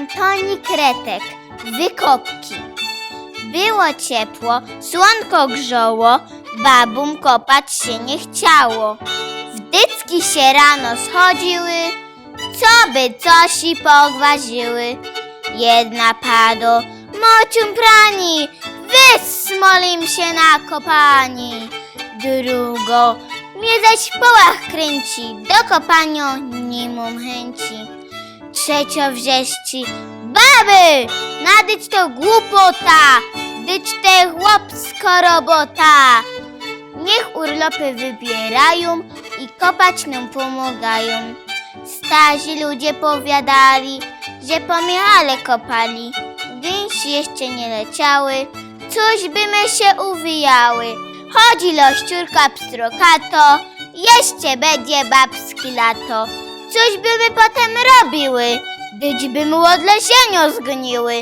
Antoni Kretek. Wykopki. Było ciepło, słonko grzoło, babum kopać się nie chciało. Wdycki się rano schodziły, co by coś i pogwaziły. Jedna padło, mocium prani, wysmolim się na kopani. Drugo, mnie zaś w połach kręci, do kopania nie mam chęci. Trzecio wrześci, baby, nadyć to głupota, dyć te chłopsko robota. Niech urlopy wybierają i kopać nam pomagają. Starzy ludzie powiadali, że po michale kopali, gęsi jeszcze nie leciały, coś by my się uwijały. Chodzi lościurka pstrokato, jeszcze będzie babski lato. Coś by my potem robiły, dyć by mu odlesienio zgniły.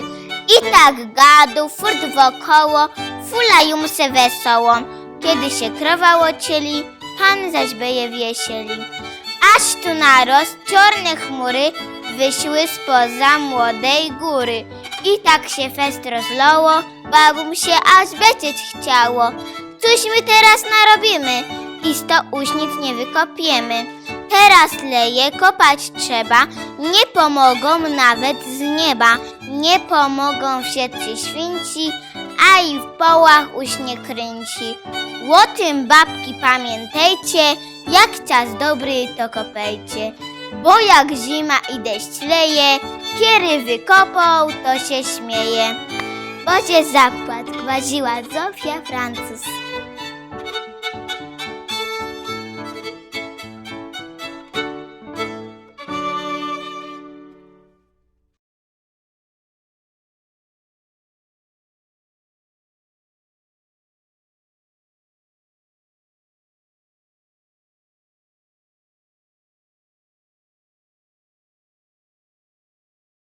I tak gadu, furt wokoło, fulają se wesoło. Kiedy się krowa łocieli, pan zaś by je wiesieli. Aż tu narost czarne chmury wyszły spoza młodej góry. I tak się fest rozlało, babum się aż becieć chciało. Cóż my teraz narobimy? I sto uśnic nie wykopiemy. Teraz leje, kopać trzeba, nie pomogą nawet z nieba. Nie pomogą wszyscy święci, a i w połach uśnie kręci. O tym babki pamiętajcie, jak czas dobry to kopejcie. Bo jak zima i deszcz leje, kiedy wykopał, to się śmieje. Boże zapłat, głaziła Zofia Francuz.